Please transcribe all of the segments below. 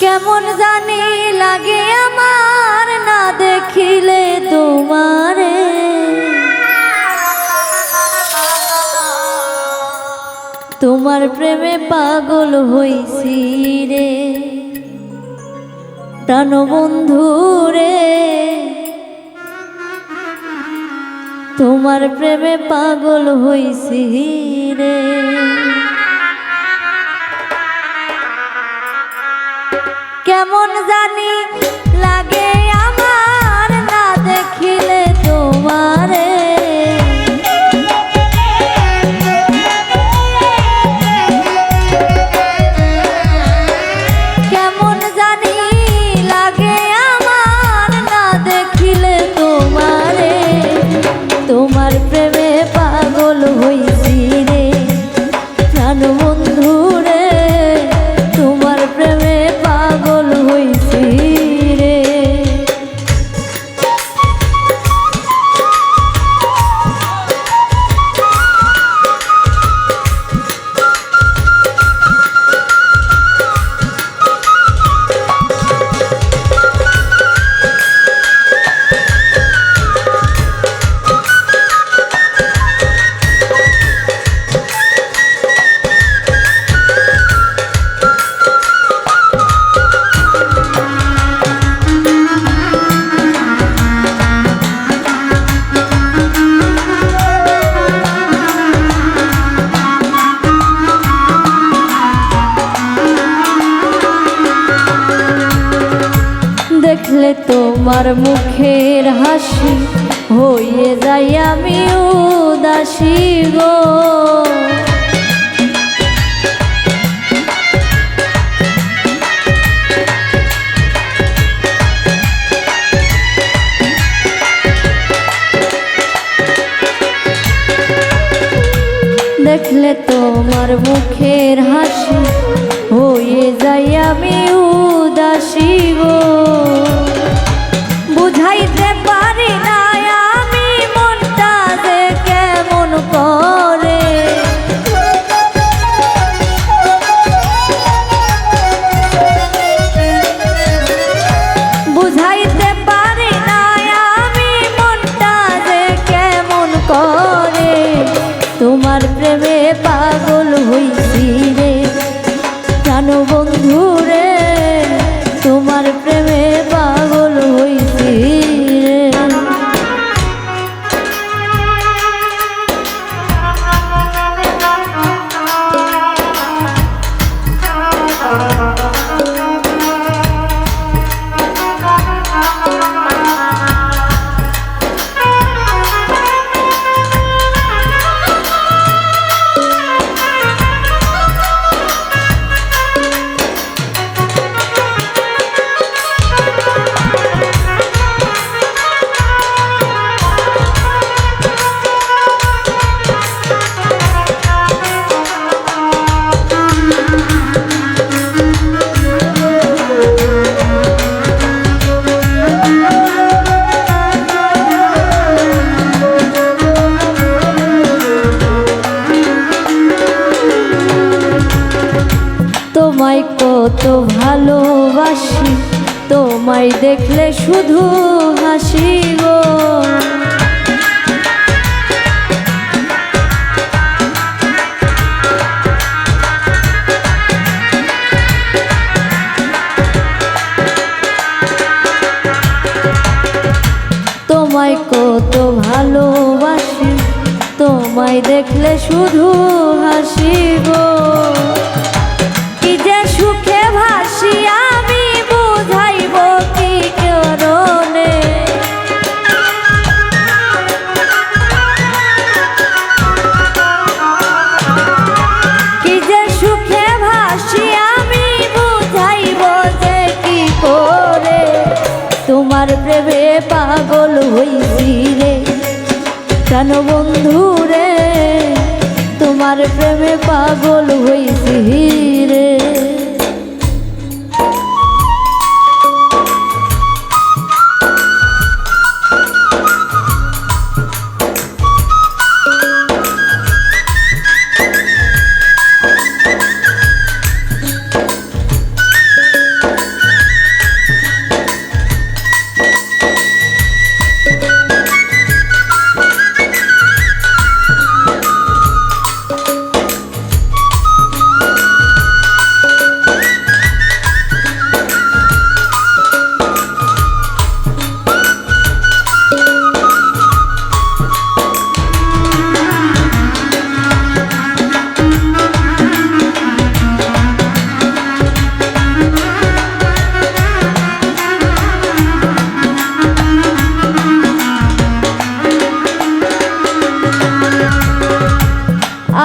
কেমন জানি লাগে আমার না দেখিলে তোমারে। তোমার প্রেমে পাগল হইছি রে প্রাণবন্ধু রে। তোমার প্রেমে পাগল হইছি রে। কেমন জানি লাগে আমার না দেখিলে তোমারে। কেমন জানি লাগে আমার না দেখিলে তোমারে। তোমার প্রেমে পাগল হইছি রে প্রাণ বন্ধু তোমার মুখের হাসি হয়ে যাই আমি উদাসী গো। দেখলে তোমার মুখের হাসি হয়ে যাই আমি উদাসী গো। তোমায় কত ভালোবাসি, তোমায় দেখলে শুধু হাসি গো। তোমায় কত ভালোবাসি, তোমায় দেখলে শুধু হাসি গো। পাগল হইছি রে। প্রাণ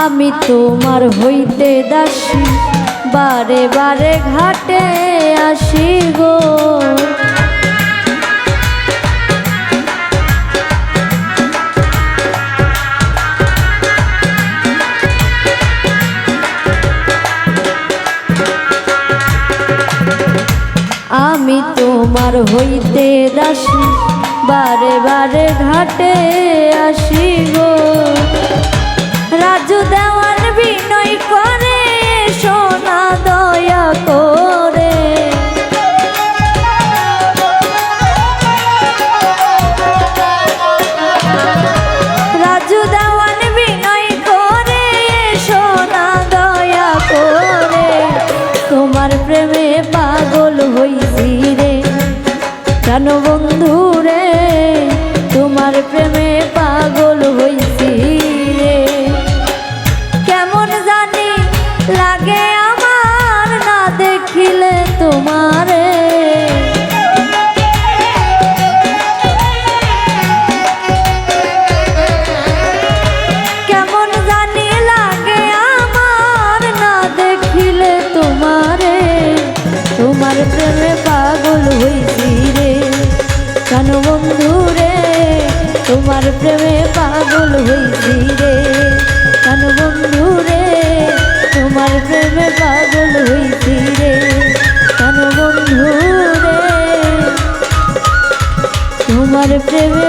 আমি তোমার হইতে দাসী। বারে বারে ঘাটে আসি গো। আমি তোমার হইতে দাসী। বারে বারে ঘাটে আসি গো। লাজু দেওয়ান বিনয় করে সোনা দয়া করে। প্রেমে